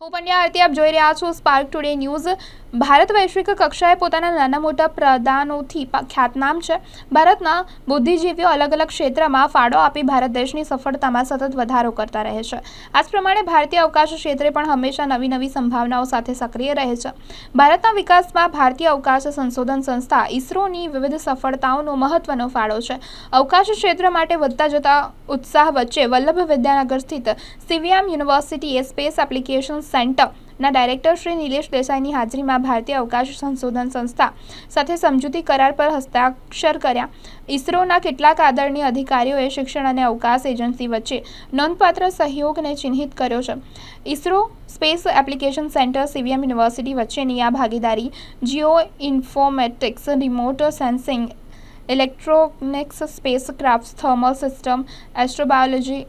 હું પંડ્યા આરતી આપ જોઈ રહ્યા છો સ્પાર્ક ટુડે ન્યૂઝ ભારત વૈશ્વિક કક્ષાએ પોતાના નાના મોટા પ્રદાનોથી ખ્યાતનામ છે. ભારતના બુદ્ધિજીવીઓ અલગ અલગ ક્ષેત્રમાં ફાળો આપી ભારત દેશની સફળતામાં સતત વધારો કરતા રહે છે. આ જ પ્રમાણે ભારતીય અવકાશ ક્ષેત્રે પણ હંમેશા નવી નવી સંભાવનાઓ સાથે સક્રિય રહે છે. ભારતના વિકાસમાં ભારતીય અવકાશ સંશોધન સંસ્થા ઇસરોની વિવિધ સફળતાઓનો મહત્વનો ફાળો છે. અવકાશ ક્ષેત્ર માટે વધતા જતા ઉત્સાહ વચ્ચે વલ્લભ વિદ્યાનગર સ્થિત સીવીએમ યુનિવર્સિટીએ સ્પેસ એપ્લિકેશન સેન્ટરના ડાયરેક્ટર શ્રી નિલેશ દેસાઈની હાજરીમાં ભારતીય અવકાશ સંશોધન સંસ્થા સાથે સમજૂતી કરાર પર હસ્તાક્ષર કર્યા. ઇસરોના કેટલાક આદરણીય અધિકારીઓએ શિક્ષણ અને અવકાશ એજન્સી વચ્ચે નોંધપાત્ર સહયોગને ચિહ્નિત કર્યો છે. ISRO space application centre CVM university વચ્ચેની આ ભાગીદારી geoinformatics, remote sensing, electronics spacecraft thermal system, astrobiology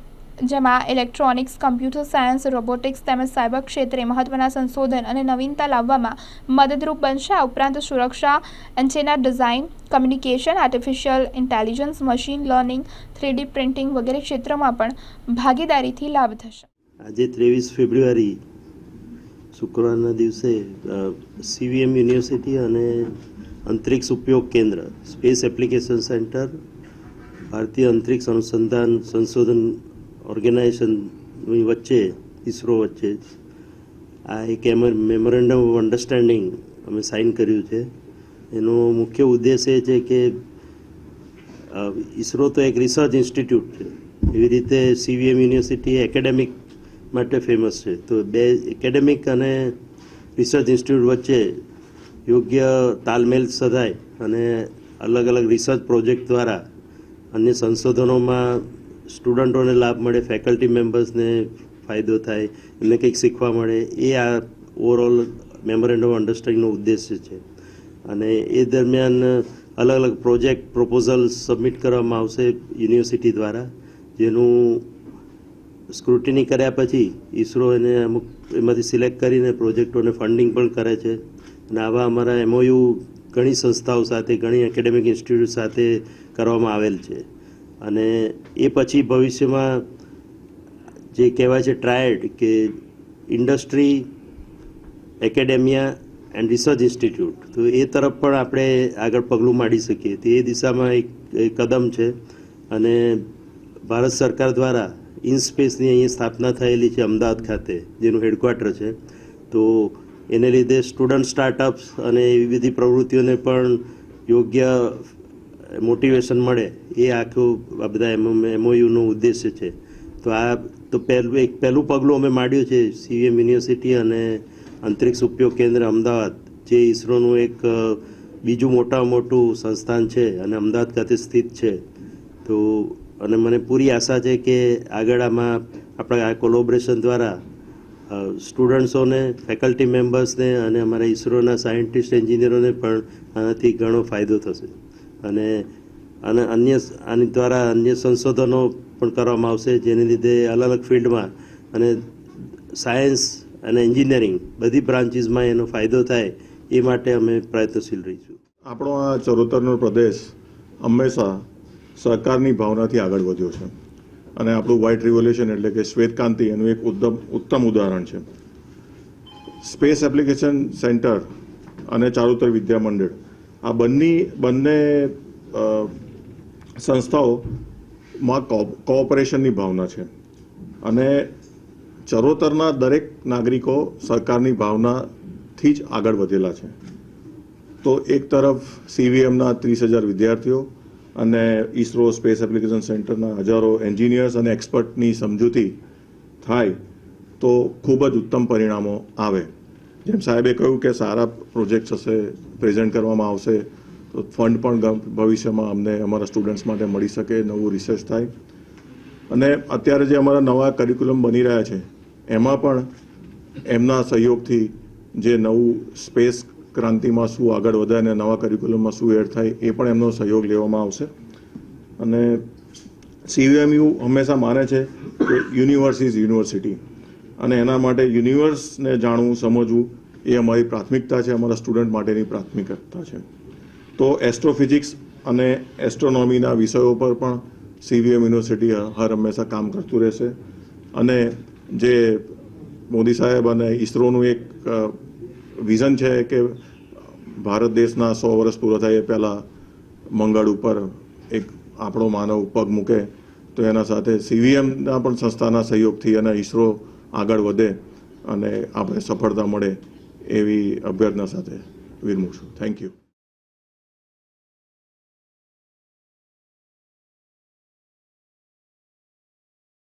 જેમાં ઇલેક્ટ્રોનિક્સ કમ્પ્યુટર સાયન્સ રોબોટિક્સ તેમજ સાયબર ક્ષેત્રે મહત્વના સંશોધન અને નવીનતા લાવવામાં મદદરૂપ બનશે. આ ઉપરાંત સુરક્ષા antenna design communication artificial intelligence machine learning three D printing વગેરે ક્ષેત્રોમાં પણ ભાગીદારીથી લાભ થશે. આજે ત્રેવીસ ફેબ્રુઆરી, શુક્રવારના દિવસે સીવીએમ યુનિવર્સિટી અને અંતરિક્ષ ઉપયોગ કેન્દ્ર સ્પેસ એપ્લિકેશન સેન્ટર ભારતીય અંતરિક્ષ અનુસંધાન સંશોધન ઓર્ગેનાઇઝેશનની વચ્ચે ઇસરો વચ્ચે આ એક મેમોરેન્ડમ ઓફ અન્ડરસ્ટેન્ડિંગ અમે સાઇન કર્યું છે. એનો મુખ્ય ઉદ્દેશ એ છે કે ઇસરો તો એક રિસર્ચ ઇન્સ્ટિટ્યૂટ છે. એવી રીતે સીવીએમ યુનિવર્સિટી એકેડેમિક માટે ફેમસ છે. તો બે એકેડેમિક અને રિસર્ચ ઇન્સ્ટિટ્યૂટ વચ્ચે યોગ્ય તાલમેલ સધાય અને અલગ અલગ રિસર્ચ પ્રોજેક્ટ દ્વારા અન્ય સંશોધનોમાં સ્ટુડન્ટોને લાભ મળે, ફેકલ્ટી મેમ્બર્સને ફાયદો થાય, એમને કંઈક શીખવા મળે, એ આ ઓવરઓલ મેમોરેન્ડમ અન્ડરસ્ટેન્ડિંગનો ઉદ્દેશ્ય છે. અને એ દરમિયાન અલગ અલગ પ્રોજેક્ટ પ્રપોઝલ સબમિટ કરવામાં આવશે યુનિવર્સિટી દ્વારા, જેનું સ્ક્રુટિની કર્યા પછી ઇસરો એને અમુક એમાંથી સિલેક્ટ કરીને પ્રોજેક્ટોને ફંડિંગ પણ કરે છે. અને આવા અમારા એમઓયુ ઘણી સંસ્થાઓ સાથે, ઘણી એકેડેમિક ઇન્સ્ટિટ્યૂટ સાથે કરવામાં આવેલ છે. અને એ પછી ભવિષ્યમાં જે કહેવાય છે ટ્રાયડ કે industry academia and research institute તો એ તરફ પણ આપણે આગળ પગલું માંડી શકીએ. તો એ દિશામાં એક કદમ છે. અને ભારત સરકાર દ્વારા ઇનસ્પેસની અહીં સ્થાપના થયેલી છે અમદાવાદ ખાતે, જેનું હેડક્વાર્ટર છે. તો એને લીધે સ્ટુડન્ટ સ્ટાર્ટઅપ્સ અને એવી બધી પ્રવૃત્તિઓને પણ યોગ્ય મોટિવેશન મળે, એ આખું આ બધા એમઓયુનો ઉદ્દેશ્ય છે. તો આ તો પહેલું એક પહેલું પગલું અમે માંડ્યું છે સીવીએમ યુનિવર્સિટી અને અંતરિક્ષ ઉપયોગ કેન્દ્ર અમદાવાદ, જે ઇસરોનું એક બીજું મોટામાં મોટું સંસ્થાન છે અને અમદાવાદ ખાતે સ્થિત છે. તો અને મને પૂરી આશા છે કે આગળ આમાં આપણા આ કોલોબરેશન દ્વારા સ્ટુડન્ટ્સોને ફેકલ્ટી મેમ્બર્સને અને અમારા ઇસરોના સાયન્ટિસ્ટ એન્જિનિયરોને પણ આનાથી ઘણો ફાયદો થશે. અને અને અન્ય આની દ્વારા અન્ય સંશોધનો પણ કરવામાં આવશે, જેને લીધે અલગ અલગ ફિલ્ડમાં અને સાયન્સ અને એન્જિનિયરિંગ બધી બ્રાન્ચીસમાં એનો ફાયદો થાય એ માટે અમે પ્રયત્નશીલ રહીશું. આપણો આ ચરોતરનો પ્રદેશ હંમેશા સહકારની ભાવનાથી આગળ વધ્યો છે. અને આપણું વ્હાઇટ રિવોલ્યુશન એટલે કે શ્વેતક્રાંતિ એનું એક ઉત્તમ ઉત્તમ ઉદાહરણ છે. સ્પેસ એપ્લિકેશન સેન્ટર અને ચારુતર વિદ્યા મંડળ આ બંને બંને સંસ્થાઓમાં કોઓપરેશનની ભાવના છે. અને ચરોતરના દરેક નાગરિકો સરકારની ભાવનાથી જ આગળ વધેલા છે. તો એક તરફ સીવીએમના ત્રીસ હજાર વિદ્યાર્થીઓ અને ઇસરો સ્પેસ એપ્લિકેશન સેન્ટરના હજારો એન્જિનિયર્સ અને એક્સપર્ટની સમજૂતી થાય તો ખૂબ જ ઉત્તમ પરિણામો આવે. જેમ સાહેબે કહ્યું કે સારા પ્રોજેક્ટ્સ હશે, પ્રેઝન્ટ કરવામાં આવશે, તો ફંડ પણ ભવિષ્યમાં અમને અમારા સ્ટુડન્ટ્સ માટે મળી શકે, નવું રિસર્ચ થાય. અને અત્યારે જે અમારા નવા કરિક્યુલમ બની રહ્યા છે, એમાં પણ એમના સહયોગથી જે નવું સ્પેસ ક્રાંતિમાં શું આગળ વધે અને નવા કરિક્યુલમમાં શું એડ થાય, એ પણ એમનો સહયોગ લેવામાં આવશે. અને સીવીએમયુ હંમેશા માને છે કે યુનિવર્સ ઇઝ યુનિવર્સિટી અને એના માટે યુનિવર્સને જાણવું, સમજવું એ અમારી પ્રાથમિકતા છે, અમારા સ્ટુડન્ટ માટેની પ્રાથમિકતા છે. તો એસ્ટ્રોફિઝિક્સ અને એસ્ટ્રોનોમીના વિષયો પર પણ સીવીએમ યુનિવર્સિટી હર હંમેશા કામ કરતું રહેશે. અને જે મોદી સાહેબ અને ઇસરોનું એક વિઝન છે કે ભારત દેશના સો વર્ષ પૂરા થાય એ પહેલાં મંગળ ઉપર એક આપણો માનવ પગ મૂકે, તો એના સાથે સીવીએમના પણ સંસ્થાના સહયોગથી અને ઇસરો આગળ વધે અને આપણે સફળતા મળે એવી અભ્યર્થના સાથે વિરમું છું. Thank you